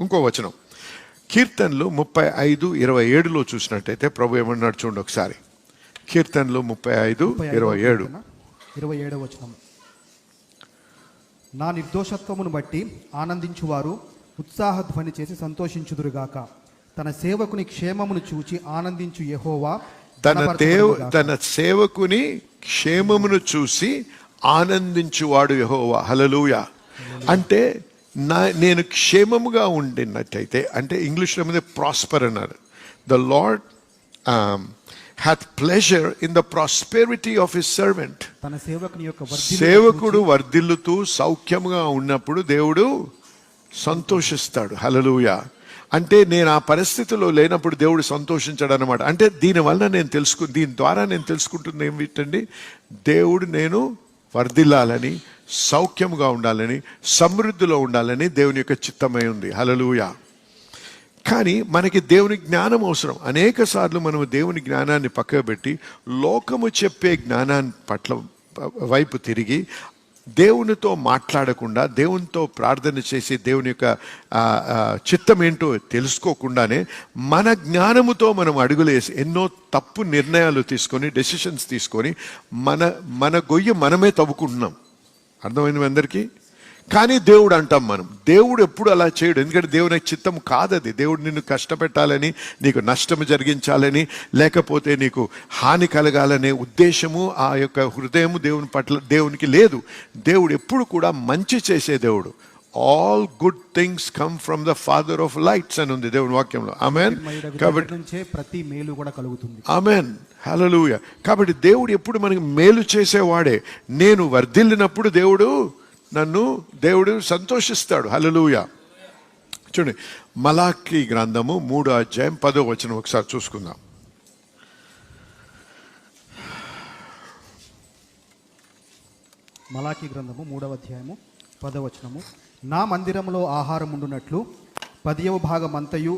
ఇంకో వచనం. కీర్తనలు ముప్పై ఐదు ఇరవై ఏడులో చూసినట్టయితే ప్రభు ఏమన్నాడు చూడండి ఒకసారి. కీర్తనలు ముప్పై ఐదు ఇరవై ఏడు. ఇరవై ఏడవ వచనం. నా నిర్దోషత్వమును బట్టి ఆనందించువారు ఉత్సాహధ్వని చేసి సంతోషించుదురుగాక. తన సేవకుని క్షేమమును చూచి ఆనందించు యెహోవా తన దేవు. తన సేవకుని క్షేమమును చూసి ఆనందించువాడు యహోవా. హలలుయ అంటే నా నేను క్షేమముగా ఉండినట్టయితే అంటే ఇంగ్లీష్లో మీద ప్రాస్పర్ అన్నారు. The Lord hath pleasure in the prosperity of his servant తన సేవకుని యొక్క వర్ధిల్లును సేవకుడు వర్ధిల్లుతూ సౌఖ్యముగా ఉన్నప్పుడు దేవుడు సంతోషిస్తాడు. హలలుయ అంటే నేను ఆ పరిస్థితిలో లేనప్పుడు దేవుడు సంతోషించాడు అనమాట అంటే దీనివల్ల నేను తెలుసుకు దీని ద్వారా నేను తెలుసుకుంటుంది ఏమిటండి? దేవుడు నేను వర్ధిల్లాలని సౌఖ్యముగా ఉండాలని సమృద్ధిలో ఉండాలని దేవుని యొక్క చిత్తమై ఉంది. హలలుయ కానీ మనకి దేవుని జ్ఞానం అవసరం. అనేక సార్లు మనము దేవుని జ్ఞానాన్ని పక్కబెట్టి పెట్టి లోకము చెప్పే జ్ఞానాన్ని పట్ల వైపు తిరిగి దేవునితో మాట్లాడకుండా దేవునితో ప్రార్థన చేసి దేవుని యొక్క చిత్తం ఏంటో తెలుసుకోకుండానే మన జ్ఞానముతో మనం అడుగులేసి ఎన్నో తప్పు నిర్ణయాలు తీసుకొని డెసిషన్స్ తీసుకొని మన మన గొయ్యి మనమే తవ్వుకుంటున్నాం. అర్థమైంది మీ అందరికీ? కానీ దేవుడు అంటాం మనం. దేవుడు ఎప్పుడు అలా చేయడు. ఎందుకంటే దేవుని చిత్తం కాదది. దేవుడు నిన్ను కష్టపెట్టాలని నీకు నష్టం జరిగించాలని లేకపోతే నీకు హాని కలగాలనే ఉద్దేశము ఆ యొక్క హృదయము దేవుని పట్ల దేవునికి లేదు. దేవుడు ఎప్పుడు కూడా మంచి చేసే దేవుడు. All good things come from the father of lights అని ఉంది దేవుని వాక్యంలో. ఆమెన్ కాబట్టి నుంచే ప్రతి మేలు కూడా కలుగుతుంది. ఆమెన్ హలలుయ కాబట్టి దేవుడు ఎప్పుడు మనకి మేలు చేసేవాడే. నేను వర్ధిల్లినప్పుడు దేవుడు నన్ను దేవుడు సంతోషిస్తాడు. హలలుయ చూడండి మలాకి గ్రంథము మూడో అధ్యాయం పదో వచనం ఒకసారి చూసుకుందాం. మలాకి గ్రంథము మూడవ అధ్యాయము పదవచనము. నా మందిరంలో ఆహారం ఉండునట్లు పదియవ భాగమంతయు